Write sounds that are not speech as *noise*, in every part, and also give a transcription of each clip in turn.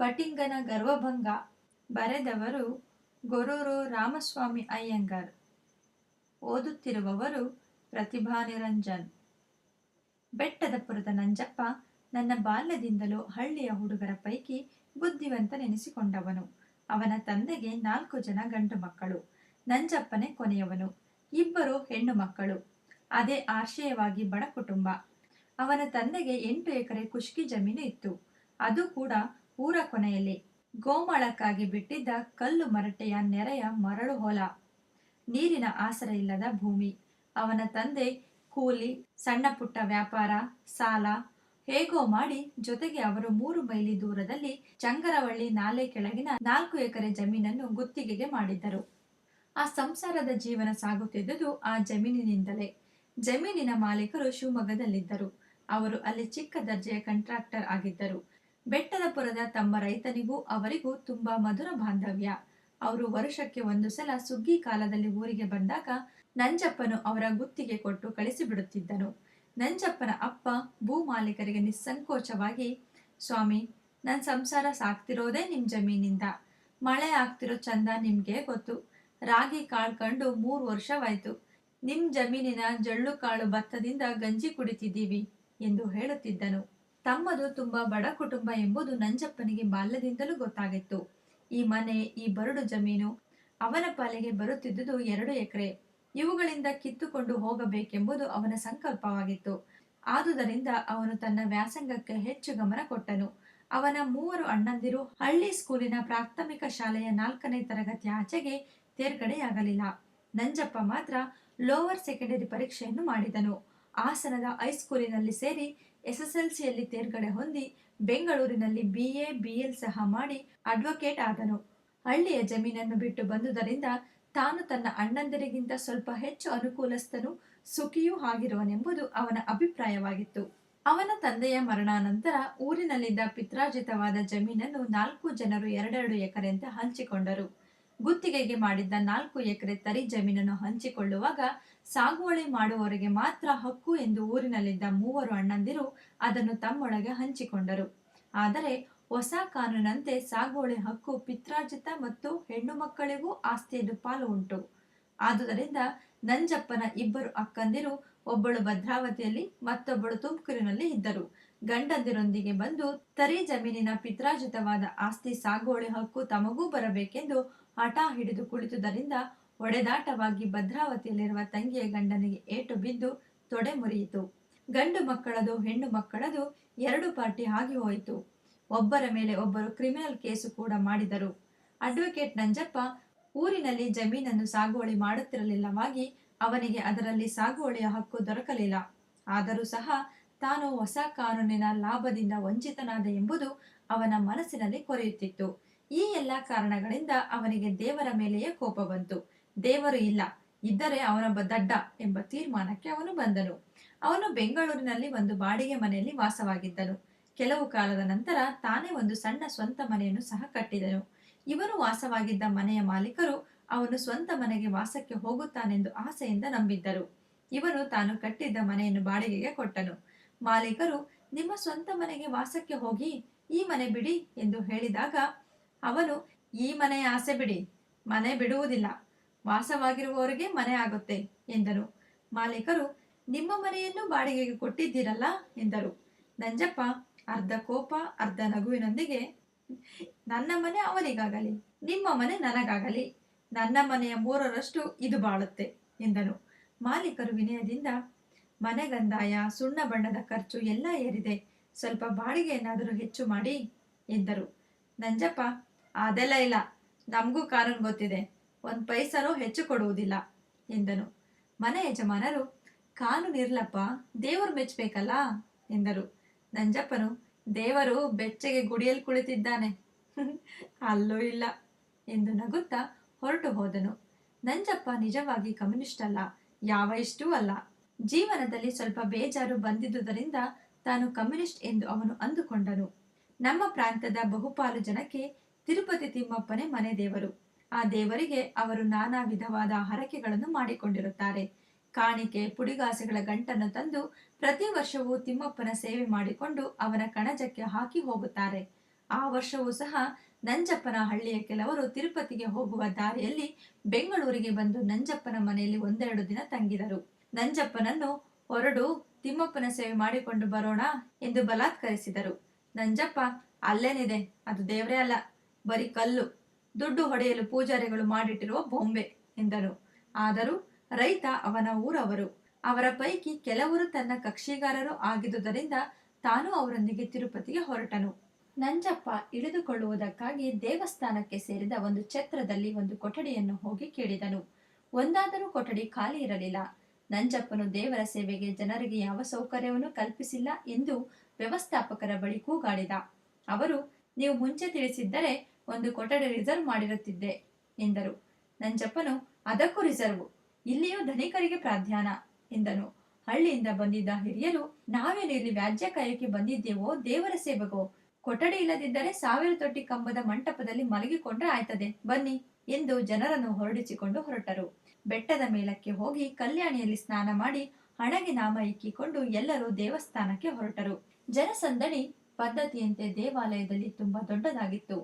ಪಟಿಂಗನ ಗರ್ವಭಂಗ ಬರೆದವರು ಗೊರೂರು ರಾಮಸ್ವಾಮಿ ಅಯ್ಯಂಗಾರ್. ಓದುತ್ತಿರುವವರು ಪ್ರತಿಭಾ ನಿರಂಜನ್. ಬೆಟ್ಟದಪುರದ ನಂಜಪ್ಪ ನನ್ನ ಬಾಲ್ಯದಿಂದಲೂ ಹಳ್ಳಿಯ ಹುಡುಗರ ಪೈಕಿ ಬುದ್ಧಿವಂತನೆನಿಸಿಕೊಂಡವನು. ಅವನ ತಂದೆಗೆ ನಾಲ್ಕು ಜನ ಗಂಡು ಮಕ್ಕಳು, ನಂಜಪ್ಪನೇ ಕೊನೆಯವನು, ಇಬ್ಬರು ಹೆಣ್ಣು ಮಕ್ಕಳು, ಅದೇ ಆಶಯವಾಗಿ ಬಡ ಕುಟುಂಬ. ಅವನ ತಂದೆಗೆ ಎಂಟು ಎಕರೆ ಕುಷ್ಕಿ ಜಮೀನು ಇತ್ತು. ಅದು ಕೂಡ ಊರ ಕೊನೆಯಲ್ಲಿ ಗೋಮಾಳಕ್ಕಾಗಿ ಬಿಟ್ಟಿದ್ದ ಕಲ್ಲು ಮರಟೆಯ ನೆರೆಯ ಮರಳು ಹೊಲ. ನೀರಿನ ಆಸರೆ ಇಲ್ಲದ ಭೂಮಿ. ಅವನ ತಂದೆ ಕೂಲಿ, ಸಣ್ಣ ಪುಟ್ಟ ವ್ಯಾಪಾರ, ಸಾಲ ಹೇಗೋ ಮಾಡಿ ಜೊತೆಗೆ ಅವರು ಮೂರು ಮೈಲಿ ದೂರದಲ್ಲಿ ಚಂಗರವಳ್ಳಿ ನಾಲೆ ಕೆಳಗಿನ ನಾಲ್ಕು ಎಕರೆ ಜಮೀನನ್ನು ಗುತ್ತಿಗೆಗೆ ಮಾಡಿದ್ದರು. ಆ ಸಂಸಾರದ ಜೀವನ ಸಾಗುತ್ತಿದ್ದುದು ಆ ಜಮೀನಿನಿಂದಲೇ. ಜಮೀನಿನ ಮಾಲೀಕರು ಶಿವಮೊಗ್ಗದಲ್ಲಿದ್ದರು. ಅವರು ಅಲ್ಲಿ ಚಿಕ್ಕ ದರ್ಜೆಯ ಕಂಟ್ರಾಕ್ಟರ್ ಆಗಿದ್ದರು. ಬೆಟ್ಟದಪುರದ ತಮ್ಮ ರೈತನಿಗೂ ಅವರಿಗೂ ತುಂಬಾ ಮಧುರ ಬಾಂಧವ್ಯ. ಅವರು ವರ್ಷಕ್ಕೆ ಒಂದು ಸಲ ಸುಗ್ಗಿ ಕಾಲದಲ್ಲಿ ಊರಿಗೆ ಬಂದಾಗ ನಂಜಪ್ಪನು ಅವರ ಗುತ್ತಿಗೆ ಕೊಟ್ಟು ಕಳಿಸಿಬಿಡುತ್ತಿದ್ದನು. ನಂಜಪ್ಪನ ಅಪ್ಪ ಭೂ ಮಾಲೀಕರಿಗೆ ನಿಸ್ಸಂಕೋಚವಾಗಿ, ಸ್ವಾಮಿ ನನ್ನ ಸಂಸಾರ ಸಾಕ್ತಿರೋದೇ ನಿಮ್ ಜಮೀನಿಂದ. ಮಳೆ ಆಗ್ತಿರೋ ಚಂದ ನಿಮ್ಗೆ ಗೊತ್ತು. ರಾಗಿ ಕಾಳು ಕಂಡು ಮೂರು ವರ್ಷವಾಯ್ತು. ನಿಮ್ ಜಮೀನಿನ ಜಳ್ಳು ಕಾಳು ಭತ್ತದಿಂದ ಗಂಜಿ ಕುಡಿತಿದ್ದೀವಿ ಎಂದು ಹೇಳುತ್ತಿದ್ದನು. ತಮ್ಮದು ತುಂಬಾ ಬಡ ಕುಟುಂಬ ಎಂಬುದು ನಂಜಪ್ಪನಿಗೆ ಬಾಲ್ಯದಿಂದಲೂ ಗೊತ್ತಾಗಿತ್ತು. ಈ ಮನೆ, ಈ ಬರಡು ಜಮೀನು ಅವನ ಪಾಲಿಗೆ ಬರುತ್ತಿದ್ದುದು ಎರಡು ಎಕರೆ. ಇವುಗಳಿಂದ ಕಿತ್ತುಕೊಂಡು ಹೋಗಬೇಕೆಂಬುದು ಅವನ ಸಂಕಲ್ಪವಾಗಿತ್ತು. ಆದುದರಿಂದ ಅವನು ತನ್ನ ವ್ಯಾಸಂಗಕ್ಕೆ ಹೆಚ್ಚು ಗಮನ ಕೊಟ್ಟನು. ಅವನ ಮೂವರು ಅಣ್ಣಂದಿರು ಹಳ್ಳಿ ಸ್ಕೂಲಿನ ಪ್ರಾಥಮಿಕ ಶಾಲೆಯ ನಾಲ್ಕನೇ ತರಗತಿ ಆಚೆಗೆ ತೇರ್ಗಡೆಯಾಗಲಿಲ್ಲ. ನಂಜಪ್ಪ ಮಾತ್ರ ಲೋವರ್ ಸೆಕೆಂಡರಿ ಪರೀಕ್ಷೆಯನ್ನು ಮಾಡಿದನು. ಹಾಸನದ ಹೈಸ್ಕೂಲಿನಲ್ಲಿ ಸೇರಿ ಎಸ್ಎಸ್ಎಲ್ಸಿಯಲ್ಲಿ ತೇರ್ಗಡೆ ಹೊಂದಿ ಬೆಂಗಳೂರಿನಲ್ಲಿ ಬಿಎ, ಬಿಎಲ್ ಸಹ ಮಾಡಿ ಅಡ್ವೊಕೇಟ್ ಆದನು. ಹಳ್ಳಿಯ ಜಮೀನನ್ನು ಬಿಟ್ಟು ಬಂದುದರಿಂದ ತಾನು ತನ್ನ ಅಣ್ಣಂದಿರಿಗಿಂತ ಸ್ವಲ್ಪ ಹೆಚ್ಚು ಅನುಕೂಲಸ್ಥನು ಸುಖಿಯೂ ಆಗಿರುವನೆಂಬುದು ಅವನ ಅಭಿಪ್ರಾಯವಾಗಿತ್ತು. ಅವನ ತಂದೆಯ ಮರಣಾನಂತರ ಊರಿನಲ್ಲಿದ್ದ ಪಿತ್ರಾರ್ಜಿತವಾದ ಜಮೀನನ್ನು ನಾಲ್ಕು ಜನರು ಎರಡೆರಡು ಎಕರೆಂತೆ ಹಂಚಿಕೊಂಡರು. ಗುತ್ತಿಗೆಗೆ ಮಾಡಿದ್ದ ನಾಲ್ಕು ಎಕರೆ ತರಿ ಜಮೀನನ್ನು ಹಂಚಿಕೊಳ್ಳುವಾಗ ಸಾಗುವಳಿ ಮಾಡುವವರಿಗೆ ಮಾತ್ರ ಹಕ್ಕು ಎಂದು ಊರಿನಲ್ಲಿದ್ದ ಮೂವರು ಅಣ್ಣಂದಿರು ಅದನ್ನು ತಮ್ಮೊಳಗೆ ಹಂಚಿಕೊಂಡರು. ಆದರೆ ಹೊಸ ಕಾನೂನಂತೆ ಸಾಗುವಳಿ ಹಕ್ಕು ಪಿತ್ರಾರ್ಜಿತ ಮತ್ತು ಹೆಣ್ಣು ಮಕ್ಕಳಿಗೂ ಆಸ್ತಿಯನ್ನು ಪಾಲು ಉಂಟು. ಆದುದರಿಂದ ನಂಜಪ್ಪನ ಇಬ್ಬರು ಅಕ್ಕಂದಿರು ಒಬ್ಬಳು ಭದ್ರಾವತಿಯಲ್ಲಿ, ಮತ್ತೊಬ್ಬಳು ತುಮಕೂರಿನಲ್ಲಿ ಇದ್ದರು. ಗಂಡಂದಿರೊಂದಿಗೆ ಬಂದು ತರಿ ಜಮೀನಿನ ಪಿತ್ರಾರ್ಜಿತವಾದ ಆಸ್ತಿ ಸಾಗುವಳಿ ಹಕ್ಕು ತಮಗೂ ಬರಬೇಕೆಂದು ಹಠ ಹಿಡಿದು ಕುಳಿತುದರಿಂದ ಒಡೆದಾಟವಾಗಿ ಭದ್ರಾವತಿಯಲ್ಲಿರುವ ತಂಗಿಯ ಗಂಡನಿಗೆ ಏಟು ಬಿದ್ದು ತೊಡೆ ಮುರಿಯಿತು. ಗಂಡು ಮಕ್ಕಳದು, ಹೆಣ್ಣು ಮಕ್ಕಳದು ಎರಡು ಪಾರ್ಟಿ ಆಗಿ ಹೋಯಿತು. ಒಬ್ಬರ ಮೇಲೆ ಒಬ್ಬರು ಕ್ರಿಮಿನಲ್ ಕೇಸು ಕೂಡ ಮಾಡಿದರು. ಅಡ್ವೊಕೇಟ್ ನಂಜಪ್ಪ, ಊರಿನಲ್ಲಿ ಜಮೀನನ್ನು ಸಾಗುವಳಿ ಮಾಡುತ್ತಿರಲಿಲ್ಲವಾಗಿ ಅವನಿಗೆ ಅದರಲ್ಲಿ ಸಾಗುವಳಿಯ ಹಕ್ಕು ದೊರಕಲಿಲ್ಲ. ಆದರೂ ಸಹ ತಾನು ಹೊಸ ಕಾನೂನಿನ ಲಾಭದಿಂದ ವಂಚಿತನಾದ ಎಂಬುದು ಅವನ ಮನಸ್ಸಿನಲ್ಲಿ ಕೊರೆಯುತ್ತಿತ್ತು. ಈ ಎಲ್ಲ ಕಾರಣಗಳಿಂದ ಅವನಿಗೆ ದೇವರ ಮೇಲೆಯೇ ಕೋಪ ಬಂತು. ದೇವರು ಇಲ್ಲ, ಇದ್ದರೆ ಅವನೊಬ್ಬ ದಡ್ಡ ಎಂಬ ತೀರ್ಮಾನಕ್ಕೆ ಅವನು ಬಂದನು. ಅವನು ಬೆಂಗಳೂರಿನಲ್ಲಿ ಒಂದು ಬಾಡಿಗೆ ಮನೆಯಲ್ಲಿ ವಾಸವಾಗಿದ್ದನು. ಕೆಲವು ಕಾಲದ ನಂತರ ತಾನೇ ಒಂದು ಸಣ್ಣ ಸ್ವಂತ ಮನೆಯನ್ನು ಸಹ ಕಟ್ಟಿದನು. ಇವನು ವಾಸವಾಗಿದ್ದ ಮನೆಯ ಮಾಲೀಕರು ಅವನು ಸ್ವಂತ ಮನೆಗೆ ವಾಸಕ್ಕೆ ಹೋಗುತ್ತಾನೆಂದು ಆಸೆಯಿಂದ ನಂಬಿದ್ದರು. ಇವನು ತಾನು ಕಟ್ಟಿದ್ದ ಮನೆಯನ್ನು ಬಾಡಿಗೆಗೆ ಕೊಟ್ಟನು. ಮಾಲೀಕರು, ನಿಮ್ಮ ಸ್ವಂತ ಮನೆಗೆ ವಾಸಕ್ಕೆ ಹೋಗಿ ಈ ಮನೆ ಬಿಡಿ ಎಂದು ಹೇಳಿದಾಗ ಅವನು, ಈ ಮನೆಯ ಆಸೆ ಬಿಡಿ, ಮನೆ ಬಿಡುವುದಿಲ್ಲ, ವಾಸವಾಗಿರುವವರಿಗೆ ಮನೆ ಆಗುತ್ತೆ ಎಂದರು ಮಾಲೀಕರು, ನಿಮ್ಮ ಮನೆಯನ್ನು ಬಾಡಿಗೆಗೆ ಕೊಟ್ಟಿದ್ದೀರಲ್ಲ, ಎಂದರು. ನಂಜಪ್ಪ, ಅರ್ಧ ಕೋಪ, ಅರ್ಧ ನಗುವಿನೊಂದಿಗೆ, ನನ್ನ ಮನೆ ಅವನಿಗಾಗಲಿ, ನಿಮ್ಮ ಮನೆ ನನಗಾಗಲಿ, ನನ್ನ ಮನೆಯ ಮೂರರಷ್ಟು ಇದು ಬಾಳುತ್ತೆ, ಎಂದನು. ಮಾಲೀಕರು ವಿನಯದಿಂದ, ಮನೆಗಂದಾಯ, ಸುಣ್ಣ ಬಣ್ಣದ ಖರ್ಚು ಎಲ್ಲ ಏರಿದೆ, ಸ್ವಲ್ಪ ಬಾಡಿಗೆಯನ್ನಾದರೂ ಹೆಚ್ಚು ಮಾಡಿ, ಎಂದರು. ನಂಜಪ್ಪ ಅದೆಲ್ಲ ಇಲ್ಲ. ನಮಗೂ ಕಾನೂನು ಗೊತ್ತಿದೆ. ಒಂದು ಪೈಸಾನೂ ಹೆಚ್ಚು ಕೊಡುವುದಿಲ್ಲ, ಎಂದನು. ಮನೆ ಯಜಮಾನರು, ಕಾನೂನು ಇರ್ಲಪ್ಪ, ದೇವರು ಮೆಚ್ಚಬೇಕಲ್ಲ, ಎಂದರು. ನಂಜಪ್ಪನು, ದೇವರು ಬೆಚ್ಚಗೆ ಗುಡಿಯಲ್ಲಿ ಕುಳಿತಿದ್ದಾನೆ. *laughs* ಅಲ್ಲೂ ಇಲ್ಲ, ಎಂದು ನಗುತ್ತಾ ಹೊರಟು ಹೋದನು. ನಂಜಪ್ಪ ನಿಜವಾಗಿ ಕಮ್ಯುನಿಸ್ಟ್ ಅಲ್ಲ, ಯಾವ ಇಷ್ಟೂ ಅಲ್ಲ. ಜೀವನದಲ್ಲಿ ಸ್ವಲ್ಪ ಬೇಜಾರು ಬಂದಿದ್ದುದರಿಂದ ತಾನು ಕಮ್ಯುನಿಸ್ಟ್ ಎಂದು ಅವನು ಅಂದುಕೊಂಡನು. ನಮ್ಮ ಪ್ರಾಂತದ ಬಹುಪಾಲು ಜನಕ್ಕೆ ತಿರುಪತಿ ತಿಮ್ಮಪ್ಪನೇ ಮನೆ ದೇವರು. ಆ ದೇವರಿಗೆ ಅವರು ನಾನಾ ವಿಧವಾದ ಹರಕೆಗಳನ್ನು ಮಾಡಿಕೊಂಡಿರುತ್ತಾರೆ. ಕಾಣಿಕೆ, ಪುಡಿಗಾಸೆಗಳ ಗಂಟನ್ನು ತಂದು ಪ್ರತಿ ವರ್ಷವೂ ತಿಮ್ಮಪ್ಪನ ಸೇವೆ ಮಾಡಿಕೊಂಡು ಅವನ ಕಣಜಕ್ಕೆ ಹಾಕಿ ಹೋಗುತ್ತಾರೆ. ಆ ವರ್ಷವೂ ಸಹ ನಂಜಪ್ಪನ ಹಳ್ಳಿಯ ಕೆಲವರು ತಿರುಪತಿಗೆ ಹೋಗುವ ದಾರಿಯಲ್ಲಿ ಬೆಂಗಳೂರಿಗೆ ಬಂದು ನಂಜಪ್ಪನ ಮನೆಯಲ್ಲಿ ಒಂದೆರಡು ದಿನ ತಂಗಿದರು. ನಂಜಪ್ಪನನ್ನು ಹೊರಡು ತಿಮ್ಮಪ್ಪನ ಸೇವೆ ಮಾಡಿಕೊಂಡು ಬರೋಣ ಎಂದು ಬಲಾತ್ಕರಿಸಿದರು. ನಂಜಪ್ಪ, ಅಲ್ಲೇನಿದೆ? ಅದು ದೇವರೇ ಅಲ್ಲ. ಬರೀ ಕಲ್ಲು, ದುಡ್ಡು ಹೊಡೆಯಲು ಪೂಜಾರಿಗಳು ಮಾಡಿಟ್ಟಿರುವ ಬೊಂಬೆ ಎಂದರು. ಆದರೂ ರೈತ ಅವನ ಊರವರು, ಅವರ ಪೈಕಿ ಕೆಲವರು ತನ್ನ ಕಕ್ಷಿಗಾರರು ಆಗಿದ್ದುದರಿಂದ ತಾನು ಅವರೊಂದಿಗೆ ತಿರುಪತಿಗೆ ಹೊರಟನು. ನಂಜಪ್ಪ ಇಳಿದುಕೊಳ್ಳುವುದಕ್ಕಾಗಿ ದೇವಸ್ಥಾನಕ್ಕೆ ಸೇರಿದ ಒಂದು ಛತ್ರದಲ್ಲಿ ಒಂದು ಕೊಠಡಿಯನ್ನು ಹೋಗಿ ಕೇಳಿದನು. ಒಂದಾದರೂ ಕೊಠಡಿ ಖಾಲಿ ಇರಲಿಲ್ಲ. ನಂಜಪ್ಪನು ದೇವರ ಸೇವೆಗೆ ಜನರಿಗೆ ಯಾವ ಸೌಕರ್ಯವನ್ನು ಕಲ್ಪಿಸಿಲ್ಲ ಎಂದು ವ್ಯವಸ್ಥಾಪಕರ ಬಳಿ ಕೂಗಾಡಿದ. ಅವರು, ನೀವು ಮುಂಚೆ ತಿಳಿಸಿದ್ದರೆ ಒಂದು ಕೊಠಡಿ ರಿಸರ್ವ್ ಮಾಡಿರುತ್ತಿದ್ದೆ ಎಂದರು. ನಂಜಪ್ಪನು ಅದಕ್ಕೂ ರಿಸರ್ವ್ ಇಲ್ಲಿಯೂ ಧನಿಕರಿಗೆ ಪ್ರಾಧ್ಯಾನ ಎಂದನು. ಹಳ್ಳಿಯಿಂದ ಬಂದಿದ್ದ ಹಿರಿಯರು ಇಲ್ಲಿ ವ್ಯಾಜ್ಯ ಕಾಯಕ್ಕೆ ಬಂದಿದ್ದೇವೋ ದೇವರ ಸೇವೆಗೋ ಕೊಠಡಿ ಇಲ್ಲದಿದ್ದರೆ ಸಾವಿರ ತೊಟ್ಟಿ ಕಂಬದ ಮಂಟಪದಲ್ಲಿ ಮಲಗಿಕೊಂಡ್ರೆ ಆಯ್ತದೆ, ಬನ್ನಿ ಎಂದು ಜನರನ್ನು ಹೊರಡಿಸಿಕೊಂಡು ಹೊರಟರು. ಬೆಟ್ಟದ ಮೇಲಕ್ಕೆ ಹೋಗಿ ಕಲ್ಯಾಣಿಯಲ್ಲಿ ಸ್ನಾನ ಮಾಡಿ ಹಣಗೆ ನಾಮ ಇಕ್ಕಿಕೊಂಡು ಎಲ್ಲರೂ ದೇವಸ್ಥಾನಕ್ಕೆ ಹೊರಟರು. ಜನಸಂದಣಿ ಪದ್ಧತಿಯಂತೆ ದೇವಾಲಯದಲ್ಲಿ ತುಂಬಾ ದೊಡ್ಡದಾಗಿತ್ತು.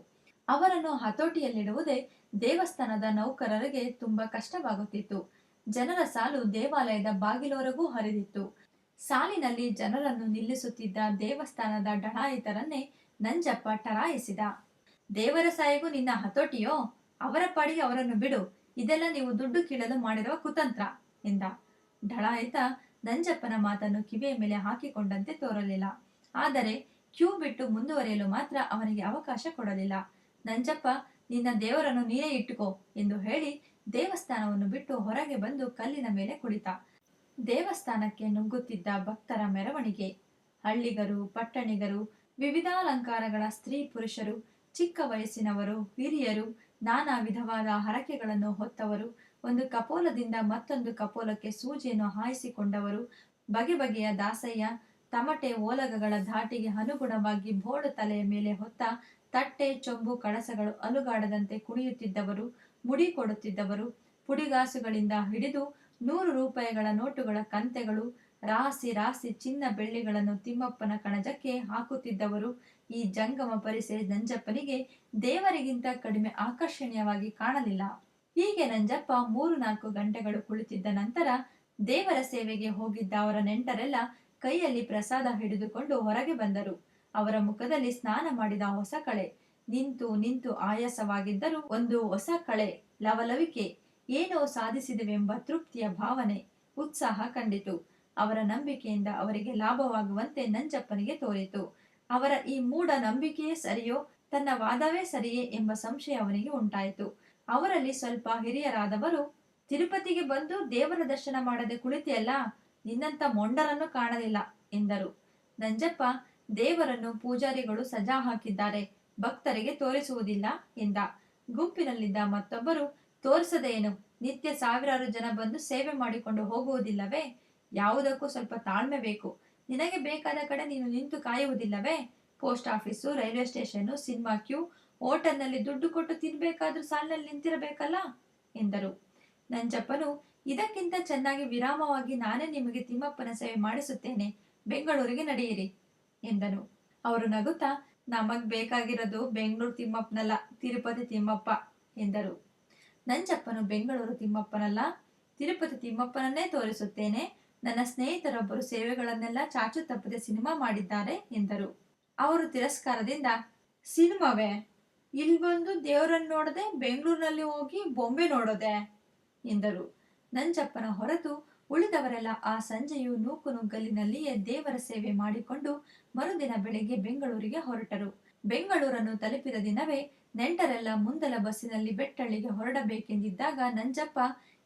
ಅವರನ್ನು ಹತೋಟಿಯಲ್ಲಿಡುವುದೇ ದೇವಸ್ಥಾನದ ನೌಕರರಿಗೆ ತುಂಬಾ ಕಷ್ಟವಾಗುತ್ತಿತ್ತು. ಜನರ ಸಾಲು ದೇವಾಲಯದ ಬಾಗಿಲವರೆಗೂ ಹರಿದಿತ್ತು. ಸಾಲಿನಲ್ಲಿ ಜನರನ್ನು ನಿಲ್ಲಿಸುತ್ತಿದ್ದ ದೇವಸ್ಥಾನದ ಡಳಾಯಿತರನ್ನೇ ನಂಜಪ್ಪ ಟರಾಯಿಸಿದ. ದೇವರ ಸಾಯಿಗೂ ನಿನ್ನ ಹತೋಟಿಯೋ? ಅವರ ಪಾಡಿಗೆ ಅವರನ್ನು ಬಿಡು. ಇದೆಲ್ಲ ನೀವು ದುಡ್ಡು ಕೀಳಲು ಮಾಡಿರುವ ಕುತಂತ್ರ ಎಂದ. ಡಳಾಯಿತ ನಂಜಪ್ಪನ ಮಾತನ್ನು ಕಿವಿಯ ಮೇಲೆ ಹಾಕಿಕೊಂಡಂತೆ ತೋರಲಿಲ್ಲ. ಆದರೆ ಕ್ಯೂ ಬಿಟ್ಟು ಮುಂದುವರಿಯಲು ಮಾತ್ರ ಅವನಿಗೆ ಅವಕಾಶ ಕೊಡಲಿಲ್ಲ. ನಂಜಪ್ಪ, ನಿನ್ನ ದೇವರನ್ನು ನೀನೇ ಇಟ್ಟುಕೋ ಎಂದು ಹೇಳಿ ದೇವಸ್ಥಾನವನ್ನು ಬಿಟ್ಟು ಹೊರಗೆ ಬಂದು ಕಲ್ಲಿನ ಮೇಲೆ ಕುಳಿತ. ದೇವಸ್ಥಾನಕ್ಕೆ ನುಗ್ಗುತ್ತಿದ್ದ ಭಕ್ತರ ಮೆರವಣಿಗೆ. ಹಳ್ಳಿಗರು, ಪಟ್ಟಣಿಗರು, ವಿವಿಧಾಲಂಕಾರಗಳ ಸ್ತ್ರೀ ಪುರುಷರು, ಚಿಕ್ಕ ವಯಸ್ಸಿನವರು, ಹಿರಿಯರು, ನಾನಾ ವಿಧವಾದ ಹರಕೆಗಳನ್ನು ಹೊತ್ತವರು, ಒಂದು ಕಪೋಲದಿಂದ ಮತ್ತೊಂದು ಕಪೋಲಕ್ಕೆ ಸೂಜಿಯನ್ನು ಹಾಯಿಸಿಕೊಂಡವರು, ಬಗೆ ಬಗೆಯ ದಾಸಯ್ಯ, ತಮಟೆ ಓಲಗಗಳ ಧಾಟಿಗೆ ಅನುಗುಣವಾಗಿ ಬೋಳು ತಲೆಯ ಮೇಲೆ ಹೊತ್ತ ತಟ್ಟೆ, ಚೊಂಬು, ಕಳಸಗಳು ಅಲುಗಾಡದಂತೆ ಕುಣಿಯುತ್ತಿದ್ದವರು, ಮುಡಿ ಕೊಡುತ್ತಿದ್ದವರು, ಪುಡಿಗಾಸುಗಳಿಂದ ಹಿಡಿದು ನೂರು ರೂಪಾಯಿಗಳ ನೋಟುಗಳ ಕಂತೆಗಳು, ರಾಸಿ ರಾಸಿ ಚಿನ್ನ ಬೆಳ್ಳಿಗಳನ್ನು ತಿಮ್ಮಪ್ಪನ ಕಣಜಕ್ಕೆ ಹಾಕುತ್ತಿದ್ದವರು, ಈ ಜಂಗಮ ಪರಿಸೆ ನಂಜಪ್ಪನಿಗೆ ದೇವರಿಗಿಂತ ಕಡಿಮೆ ಆಕರ್ಷಣೀಯವಾಗಿ ಕಾಣಲಿಲ್ಲ. ಹೀಗೆ ನಂಜಪ್ಪ ಮೂರು ನಾಲ್ಕು ಗಂಟೆಗಳು ಕುಳಿತಿದ್ದ ನಂತರ ದೇವರ ಸೇವೆಗೆ ಹೋಗಿದ್ದ ಅವರ ನೆಂಟರೆಲ್ಲ ಕೈಯಲ್ಲಿ ಪ್ರಸಾದ ಹಿಡಿದುಕೊಂಡು ಹೊರಗೆ ಬಂದರು. ಅವರ ಮುಖದಲ್ಲಿ ಸ್ನಾನ ಮಾಡಿದ ಹೊಸ ಕಳೆ. ನಿಂತು ನಿಂತು ಆಯಾಸವಾಗಿದ್ದರೂ ಒಂದು ಹೊಸ ಕಳೆ, ಲವಲವಿಕೆ, ಏನೋ ಸಾಧಿಸಿದೆವೆಂಬ ತೃಪ್ತಿಯ ಭಾವನೆ, ಉತ್ಸಾಹ ಕಂಡಿತು. ಅವರ ನಂಬಿಕೆಯಿಂದ ಅವರಿಗೆ ಲಾಭವಾಗುವಂತೆ ನಂಜಪ್ಪನಿಗೆ ತೋರಿತು. ಅವರ ಈ ಮೂಢ ನಂಬಿಕೆಯೇ ಸರಿಯೋ, ತನ್ನ ವಾದವೇ ಸರಿಯೇ ಎಂಬ ಸಂಶಯ ಅವನಿಗೆ ಉಂಟಾಯಿತು. ಅವರಲ್ಲಿ ಸ್ವಲ್ಪ ಹಿರಿಯರಾದವರು, ತಿರುಪತಿಗೆ ಬಂದು ದೇವರ ದರ್ಶನ ಮಾಡದೆ ಕುಳಿತಿಯಲ್ಲ ನಿನ್ನಂತ ಮೊಂಡರನ್ನು ಕಾಣಲಿಲ್ಲ ಎಂದರು. ನಂಜಪ್ಪ ದೇವರನ್ನು ಪೂಜಾರಿಗಳು ಸಜಾ ಹಾಕಿದ್ದಾರೆ, ಭಕ್ತರಿಗೆ ತೋರಿಸುವುದಿಲ್ಲ ಎಂದ. ಗುಂಪಿನಲ್ಲಿದ್ದ ಮತ್ತೊಬ್ಬರು, ತೋರಿಸದೇನು? ನಿತ್ಯ ಸಾವಿರಾರು ಜನ ಬಂದು ಸೇವೆ ಮಾಡಿಕೊಂಡು ಹೋಗುವುದಿಲ್ಲವೇ? ಯಾವುದಕ್ಕೂ ಸ್ವಲ್ಪ ತಾಳ್ಮೆ ಬೇಕು. ನಿನಗೆ ಬೇಕಾದ ಕಡೆ ನೀನು ನಿಂತು ಕಾಯುವುದಿಲ್ಲವೇ? Post office, railway station, cinema queue, ಹೋಟೆಲ್ನಲ್ಲಿ ದುಡ್ಡು ಕೊಟ್ಟು ತಿನ್ಬೇಕಾದ್ರೂ ಸಾಲಿನಲ್ಲಿ ನಿಂತಿರಬೇಕಲ್ಲ? ಎಂದರು. ನಂಜಪ್ಪನು, ಇದಕ್ಕಿಂತ ಚೆನ್ನಾಗಿ ವಿರಾಮವಾಗಿ ನಾನೇ ನಿಮಗೆ ತಿಮ್ಮಪ್ಪನ ಸೇವೆ ಮಾಡಿಸುತ್ತೇನೆ. ಬೆಂಗಳೂರಿಗೆ ನಡೆಯಿರಿ. ಎಂದನು. ಅವರು ನಗುತ್ತಾ, ನಮಗ್ ಬೇಕಾಗಿರೋದು ಬೆಂಗಳೂರು ತಿಮ್ಮಪ್ಪನಲ್ಲ, ತಿರುಪತಿ ತಿಮ್ಮಪ್ಪ ಎಂದರು. ನಂಜಪ್ಪನು ಬೆಂಗಳೂರು ತಿಮ್ಮಪ್ಪನಲ್ಲ, ತಿರುಪತಿ ತಿಮ್ಮಪ್ಪನನ್ನೇ ತೋರಿಸುತ್ತೇನೆ. ನನ್ನ ಸ್ನೇಹಿತರೊಬ್ಬರು ಸೇವೆಗಳನ್ನೆಲ್ಲ ಚಾಚು ತಪ್ಪದೆ ಸಿನಿಮಾ ಮಾಡಿದ್ದಾರೆ ಎಂದರು. ಅವರು ತಿರಸ್ಕಾರದಿಂದ, ಸಿನಿಮಾವೇ? ಇಲ್ಲಿ ಬಂದು ದೇವರನ್ನು ನೋಡದೆ ಬೆಂಗಳೂರಿನಲ್ಲಿ ಹೋಗಿ ಬೊಂಬೆ ನೋಡೋದೆ? ಎಂದರು. ನಂಜಪ್ಪನ ಹೊರತು ಉಳಿದವರೆಲ್ಲ ಆ ಸಂಜೆಯು ನೂಕು ನುಗ್ಗಲಿನಲ್ಲಿಯೇ ದೇವರ ಸೇವೆ ಮಾಡಿಕೊಂಡು ಮರುದಿನ ಬೆಳಿಗ್ಗೆ ಬೆಂಗಳೂರಿಗೆ ಹೊರಟರು. ಬೆಂಗಳೂರನ್ನು ತಲುಪಿದ ದಿನವೇ ನೆಂಟರೆಲ್ಲ ಮುಂದಲ ಬಸ್ಸಿನಲ್ಲಿ ಬೆಟ್ಟಳ್ಳಿಗೆ ಹೊರಡಬೇಕೆಂದಿದ್ದಾಗ, ನಂಜಪ್ಪ,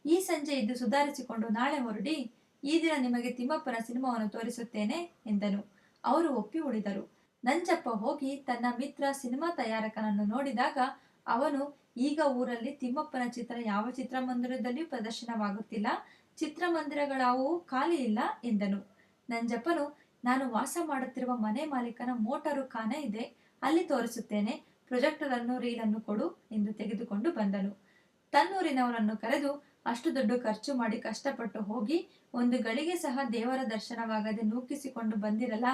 ಈ ಸಂಜೆ ಇದ್ದು ಸುಧಾರಿಸಿಕೊಂಡು ನಾಳೆ ಹೊರಡಿ. ಈ ದಿನ ನಿಮಗೆ ತಿಮ್ಮಪ್ಪನ ಸಿನಿಮಾವನ್ನು ತೋರಿಸುತ್ತೇನೆ ಎಂದನು. ಅವರು ಒಪ್ಪಿ ಉಳಿದರು. ನಂಜಪ್ಪ ಹೋಗಿ ತನ್ನ ಮಿತ್ರ ಸಿನಿಮಾ ತಯಾರಕನನ್ನು ನೋಡಿದಾಗ ಅವನು, ಈಗ ಊರಲ್ಲಿ ತಿಮ್ಮಪ್ಪನ ಚಿತ್ರ ಯಾವ ಚಿತ್ರಮಂದಿರದಲ್ಲಿಯೂ ಪ್ರದರ್ಶನವಾಗುತ್ತಿಲ್ಲ. ಚಿತ್ರಮಂದಿರಗಳಾವು ಖಾಲಿ ಇಲ್ಲ ಎಂದನು. ನಂಜಪ್ಪನು, ನಾನು ವಾಸ ಮಾಡುತ್ತಿರುವ ಮನೆ ಮಾಲೀಕನ ಮೋಟಾರು ಖಾನೆ ಇದೆ, ಅಲ್ಲಿ ತೋರಿಸುತ್ತೇನೆ ಪ್ರೊಜೆಕ್ಟರ್ ಅನ್ನು ರೀಲನ್ನು ಕೊಡು ಎಂದು ತೆಗೆದುಕೊಂಡು ಬಂದನು. ತನ್ನೂರಿನವರನ್ನು ಕರೆದು ಅಷ್ಟು ದುಡ್ಡು ಖರ್ಚು ಮಾಡಿ ಕಷ್ಟಪಟ್ಟು ಹೋಗಿ ಒಂದು ಗಳಿಗೆ ಸಹ ದೇವರ ದರ್ಶನವಾಗದೆ ನೂಕಿಸಿಕೊಂಡು ಬಂದಿರಲ್ಲ,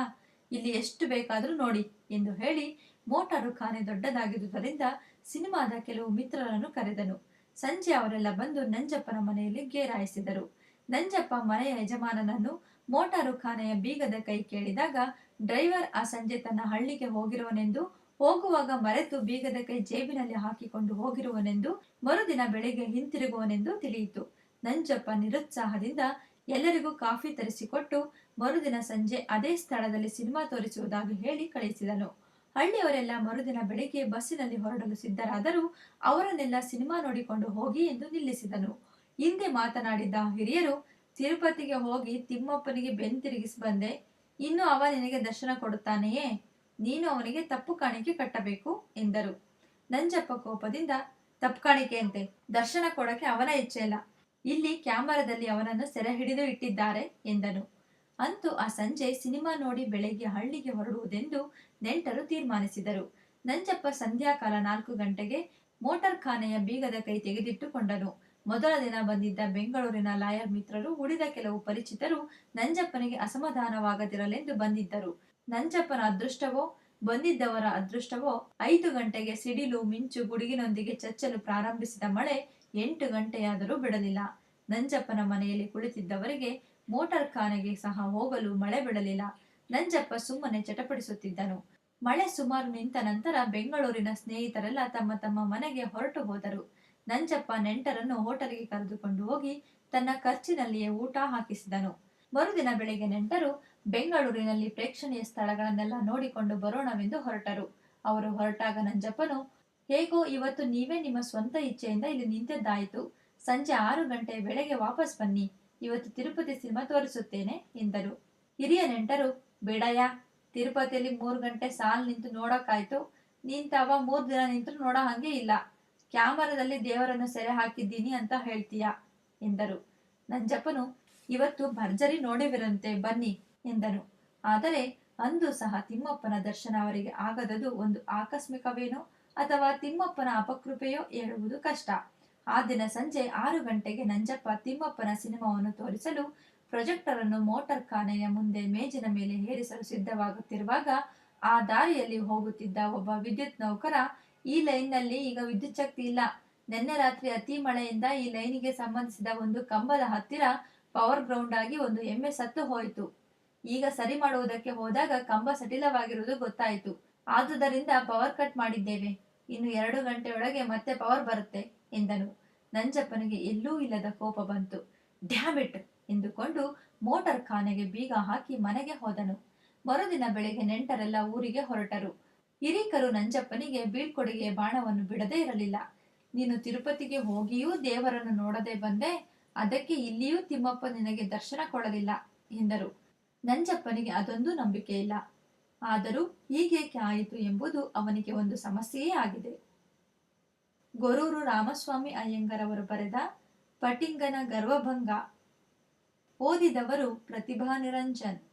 ಇಲ್ಲಿ ಎಷ್ಟು ಬೇಕಾದರೂ ನೋಡಿ ಎಂದು ಹೇಳಿ ಮೋಟಾರು ಖಾನೆ ದೊಡ್ಡದಾಗಿದ್ದುದರಿಂದ ಸಿನಿಮಾದ ಕೆಲವು ಮಿತ್ರರನ್ನು ಕರೆದನು. ಸಂಜೆ ಅವರೆಲ್ಲ ಬಂದು ನಂಜಪ್ಪನ ಮನೆಯಲ್ಲಿ ಗೇರಾಯಿಸಿದರು. ನಂಜಪ್ಪ ಮನೆಯ ಯಜಮಾನನನ್ನು ಮೋಟಾರು ಖಾನೆಯ ಬೀಗದ ಕೈ ಕೇಳಿದಾಗ, ಡ್ರೈವರ್, ಆ ಸಂಜೆ ತನ್ನ ಹಳ್ಳಿಗೆ ಹೋಗಿರುವನೆಂದು, ಹೋಗುವಾಗ ಮರೆತು ಬೀಗದ ಕೈ ಜೇಬಿನಲ್ಲಿ ಹಾಕಿಕೊಂಡು ಹೋಗಿರುವನೆಂದು, ಮರುದಿನ ಬೆಳಿಗ್ಗೆ ಹಿಂತಿರುಗುವನೆಂದು ತಿಳಿಯಿತು. ನಂಜಪ್ಪ ನಿರುತ್ಸಾಹದಿಂದ ಎಲ್ಲರಿಗೂ ಕಾಫಿ ತರಿಸಿಕೊಟ್ಟು ಮರುದಿನ ಸಂಜೆ ಅದೇ ಸ್ಥಳದಲ್ಲಿ ಸಿನಿಮಾ ತೋರಿಸುವುದಾಗಿ ಹೇಳಿ ಕಳಿಸಿದನು. ಹಳ್ಳಿಯವರೆಲ್ಲ ಮರುದಿನ ಬೆಳಿಗ್ಗೆ ಬಸ್ಸಿನಲ್ಲಿ ಹೊರಡಲು ಸಿದ್ಧರಾದರೂ ಅವರನ್ನೆಲ್ಲ ಸಿನಿಮಾ ನೋಡಿಕೊಂಡು ಹೋಗಿ ಎಂದು ನಿಲ್ಲಿಸಿದನು. ಹಿಂದೆ ಮಾತನಾಡಿದ್ದ ಹಿರಿಯರು, ತಿರುಪತಿಗೆ ಹೋಗಿ ತಿಮ್ಮಪ್ಪನಿಗೆ ಬೆನ್ ತಿರುಗಿಸಿ ಬಂದೆ. ಇನ್ನು ಅವ ನಿನಗೆ ದರ್ಶನ ಕೊಡುತ್ತಾನೆಯೇ? ನೀನು ಅವನಿಗೆ ತಪ್ಪು ಕಾಣಿಕೆ ಕಟ್ಟಬೇಕು, ಎಂದರು. ನಂಜಪ್ಪ ಕೋಪದಿಂದ, ತಪ್ಪು ಕಾಣಿಕೆಯಂತೆ ದರ್ಶನ ಕೊಡಕ್ಕೆ ಅವನ ಇಚ್ಛೆ ಇಲ್ಲ. ಇಲ್ಲಿ ಕ್ಯಾಮರಾದಲ್ಲಿ ಅವನನ್ನು ಸೆರೆ ಹಿಡಿದು ಇಟ್ಟಿದ್ದಾರೆ, ಎಂದನು. ಅಂತೂ ಆ ಸಂಜೆ ಸಿನಿಮಾ ನೋಡಿ ಬೆಳಗ್ಗೆ ಹಳ್ಳಿಗೆ ಹೊರಡುವುದೆಂದು ನೆಂಟರು ತೀರ್ಮಾನಿಸಿದರು. ನಂಜಪ್ಪ ಸಂಧ್ಯಾಕಾಲ ನಾಲ್ಕು ಗಂಟೆಗೆ ಮೋಟಾರ್ ಖಾನೆಯ ಬೀಗದ ಕೈ ತೆಗೆದಿಟ್ಟುಕೊಂಡನು. ಮೊದಲ ದಿನ ಬಂದಿದ್ದ ಬೆಂಗಳೂರಿನ ಲಾಯರ್ ಮಿತ್ರರು ಉಳಿದ ಕೆಲವು ಪರಿಚಿತರು ನಂಜಪ್ಪನಿಗೆ ಅಸಮಾಧಾನವಾಗದಿರಲೆಂದು ಬಂದಿದ್ದರು. ನಂಜಪ್ಪನ ಅದೃಷ್ಟವೋ, ಬಂದಿದ್ದವರ ಅದೃಷ್ಟವೋ, ಐದು ಗಂಟೆಗೆ ಸಿಡಿಲು ಮಿಂಚು ಗುಡುಗಿನೊಂದಿಗೆ ಚಚ್ಚಲು ಪ್ರಾರಂಭಿಸಿದ ಮಳೆ ಎಂಟು ಗಂಟೆಯಾದರೂ ಬಿಡಲಿಲ್ಲ. ನಂಜಪ್ಪನ ಮನೆಯಲ್ಲಿ ಕುಳಿತಿದ್ದವರಿಗೆ ಮೋಟಾರ್ ಖಾನೆಗೆ ಸಹ ಹೋಗಲು ಮಳೆ ಬಿಡಲಿಲ್ಲ. ನಂಜಪ್ಪ ಸುಮ್ಮನೆ ಚಟಪಡಿಸುತ್ತಿದ್ದನು ಮಳೆ ಸುಮಾರು ನಿಂತ ನಂತರ ಬೆಂಗಳೂರಿನ ಸ್ನೇಹಿತರೆಲ್ಲ ತಮ್ಮ ತಮ್ಮ ಮನೆಗೆ ಹೊರಟು ಹೋದರು. ನಂಜಪ್ಪ ನೆಂಟರನ್ನು ಹೋಟೆಲ್ಗೆ ಕರೆದುಕೊಂಡು ಹೋಗಿ ತನ್ನ ಖರ್ಚಿನಲ್ಲಿಯೇ ಊಟ ಹಾಕಿಸಿದನು. ಮರುದಿನ ಬೆಳಿಗ್ಗೆ ನೆಂಟರು ಬೆಂಗಳೂರಿನಲ್ಲಿ ಪ್ರೇಕ್ಷಣೀಯ ಸ್ಥಳಗಳನ್ನೆಲ್ಲ ನೋಡಿಕೊಂಡು ಬರೋಣವೆಂದು ಹೊರಟರು. ಅವರು ಹೊರಟಾಗ ನಂಜಪ್ಪನು, ಹೇಗೋ ಇವತ್ತು ನೀವೇ ನಿಮ್ಮ ಸ್ವಂತ ಇಚ್ಛೆಯಿಂದ ಇಲ್ಲಿ ನಿಂತಿದ್ದಾಯಿತು. ಸಂಜೆ ಆರು ಗಂಟೆ ಬೆಳಗ್ಗೆ ವಾಪಸ್ ಬನ್ನಿ. ಇವತ್ತು ತಿರುಪತಿ ಸಿನಿಮಾ ತೋರಿಸುತ್ತೇನೆ, ಎಂದರು. ಹಿರಿಯ ನೆಂಟರು, ಬೇಡಯ್ಯ, ತಿರುಪತಿಯಲ್ಲಿ ಮೂರು ಗಂಟೆ ಸಾಲ್ ನಿಂತು ನೋಡೋಕ್ಕಾಯ್ತು. ನಿಂತವ ಮೂರು ದಿನ ನಿಂತು ನೋಡೋ ಹಂಗೆ ಇಲ್ಲ. ಕ್ಯಾಮರಾದಲ್ಲಿ ದೇವರನ್ನು ಸೆರೆ ಹಾಕಿದ್ದೀನಿ ಅಂತ ಹೇಳ್ತೀಯ, ಎಂದರು. ನಂಜಪ್ಪನು, ಇವತ್ತು ಭರ್ಜರಿ ನೋಡಿವಿರಂತೆ, ಬನ್ನಿ, ಎಂದನು. ಆದರೆ ಅಂದು ಸಹ ತಿಮ್ಮಪ್ಪನ ದರ್ಶನ ಅವರಿಗೆ ಆಗದದು ಒಂದು ಆಕಸ್ಮಿಕವೇನೋ ಅಥವಾ ತಿಮ್ಮಪ್ಪನ ಅಪಕೃಪೆಯೋ ಹೇಳುವುದು ಕಷ್ಟ. ಆ ದಿನ ಸಂಜೆ ಆರು ಗಂಟೆಗೆ ನಂಜಪ್ಪ ತಿಮ್ಮಪ್ಪನ ಸಿನಿಮಾವನ್ನು ತೋರಿಸಲು ಪ್ರೊಜೆಕ್ಟರ್ ಅನ್ನು ಮೋಟಾರ್ ಖಾನೆಯ ಮುಂದೆ ಮೇಜಿನ ಮೇಲೆ ಹೇರಿಸಲು ಸಿದ್ಧವಾಗುತ್ತಿರುವಾಗ ಆ ದಾರಿಯಲ್ಲಿ ಹೋಗುತ್ತಿದ್ದ ಒಬ್ಬ ವಿದ್ಯುತ್ ನೌಕರ, ಈ ಲೈನ್ನಲ್ಲಿ ಈಗ ವಿದ್ಯುತ್ ಶಕ್ತಿ ಇಲ್ಲ. ನಿನ್ನೆ ರಾತ್ರಿ ಅತಿ ಮಳೆಯಿಂದ ಈ ಲೈನಿಗೆ ಸಂಬಂಧಿಸಿದ ಒಂದು ಕಂಬದ ಹತ್ತಿರ ಪವರ್ ಗ್ರೌಂಡ್ ಆಗಿ ಒಂದು ಎಮ್ಮೆ ಸತ್ತು ಹೋಯಿತು. ಈಗ ಸರಿ ಮಾಡುವುದಕ್ಕೆ ಹೋದಾಗ ಕಂಬ ಸಡಿಲವಾಗಿರುವುದು ಗೊತ್ತಾಯಿತು. ಆದುದರಿಂದ ಪವರ್ ಕಟ್ ಮಾಡಿದ್ದೇವೆ. ಇನ್ನು ಎರಡು ಗಂಟೆಯೊಳಗೆ ಮತ್ತೆ ಪವರ್ ಬರುತ್ತೆ. ಎಂದನು. ನಂಜಪ್ಪನಿಗೆ ಎಲ್ಲೂ ಇಲ್ಲದ ಕೋಪ ಬಂತು. ಡ್ಯಾಮಿಟ್ ಎಂದುಕೊಂಡು ಮೋಟಾರ್ ಖಾನೆಗೆ ಬೀಗ ಹಾಕಿ ಮನೆಗೆ ಹೋದನು. ಮರುದಿನ ಬೆಳಿಗ್ಗೆ ನೆಂಟರೆಲ್ಲ ಊರಿಗೆ ಹೊರಟರು. ಹಿರೀಕರು ನಂಜಪ್ಪನಿಗೆ ಬೀಳ್ಕೊಡುಗೆ ಬಾಣವನ್ನು ಬಿಡದೇ ಇರಲಿಲ್ಲ. ನೀನು ತಿರುಪತಿಗೆ ಹೋಗಿಯೂ ದೇವರನ್ನು ನೋಡದೆ ಬಂದೆ, ಅದಕ್ಕೆ ಇಲ್ಲಿಯೂ ತಿಮ್ಮಪ್ಪ ನಿನಗೆ ದರ್ಶನ ಕೊಡಲಿಲ್ಲ ಎಂದರು. ನಂಜಪ್ಪನಿಗೆ ಅದೊಂದು ನಂಬಿಕೆ ಇಲ್ಲ. ಆದರೂ ಹೀಗೇಕೆ ಆಯಿತು ಎಂಬುದು ಅವನಿಗೆ ಒಂದು ಸಮಸ್ಯೆಯೇ ಆಗಿದೆ. ಗೊರೂರು ರಾಮಸ್ವಾಮಿ ಅಯ್ಯಂಗರವರು ಬರೆದ ಪಟಿಂಗನ ಗರ್ವಭಂಗ. ಓದಿದವರು ಪ್ರತಿಭಾ ನಿರಂಜನ್.